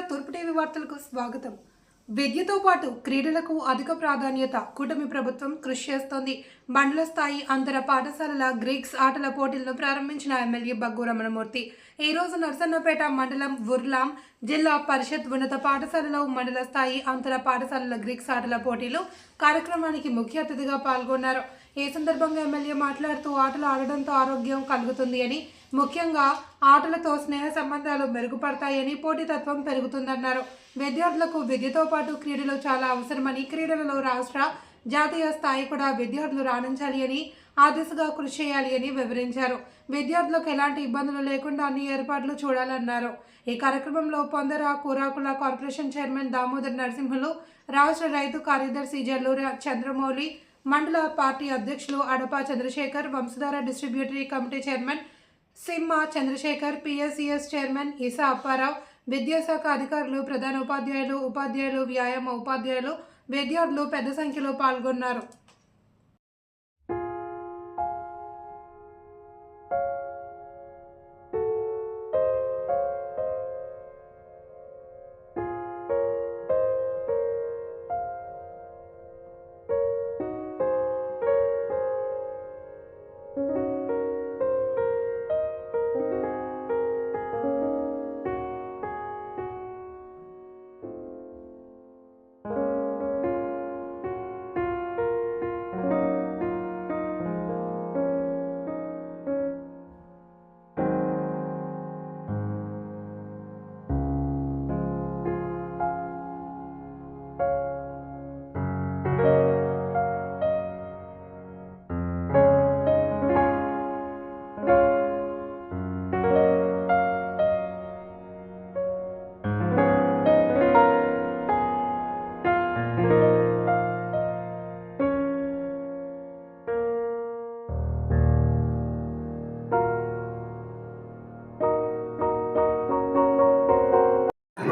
తూర్పు టీవీ వార్తలకు స్వాగతం. విద్యతో పాటు క్రీడలకు అధిక ప్రాధాన్యత కూటమి ప్రభుత్వం కృషి చేస్తోంది. మండల స్థాయి అంతర పాఠశాలల గ్రీక్స్ ఆటల పోటీలను ప్రారంభించిన ఎమ్మెల్యే బగ్గు రమణమూర్తి ఈ రోజు నర్సన్నపేట మండలం ఉర్లాం జిల్లా పరిషత్ ఉన్నత పాఠశాలలో మండల స్థాయి అంతర పాఠశాలల గ్రీక్స్ ఆటల పోటీలు కార్యక్రమానికి ముఖ్య అతిథిగా పాల్గొన్నారు. ఈ సందర్భంగా ఎమ్మెల్యే మాట్లాడుతూ ఆటలు ఆడడంతో ఆరోగ్యం కలుగుతుంది అని ముఖ్యంగా ఆటలతో స్నేహ సంబంధాలు మెరుగుపడతాయని పోటీతత్వం పెరుగుతుందన్నారు. విద్యార్థులకు విద్యతో పాటు క్రీడలు చాలా అవసరమని క్రీడలలో రాష్ట్ర జాతీయ స్థాయి కూడా విద్యార్థులు రాణించాలి అని ఆ దిశగా కృషి చేయాలి అని వివరించారు. విద్యార్థులకు ఎలాంటి ఇబ్బందులు లేకుండా అన్ని ఏర్పాట్లు చూడాలన్నారు. ఈ కార్యక్రమంలో పొందర కూరాకుల కార్పొరేషన్ చైర్మన్ దామోదర్ నరసింహులు రాష్ట్ర రైతు కార్యదర్శి జల్లూరి చంద్రమౌళి మండల పార్టీ అధ్యక్షులు Adapa Chandrasekhar Vamsadhara distributary committee chairman Simma Chandrasekhar PSCS chairman Esa Apparao విద్యాశాఖ అధికారులు ప్రధాన ఉపాధ్యాయులు ఉపాధ్యాయులు వ్యాయామ ఉపాధ్యాయులు విద్యార్థులు పెద్ద సంఖ్యలో పాల్గొన్నారు.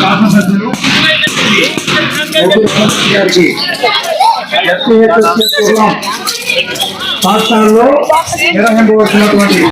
శాసనసభ్యులు గారికి ఎస్పీహెచ్ఎస్ పాఠశాలలో నిర్వహించవలసినటువంటి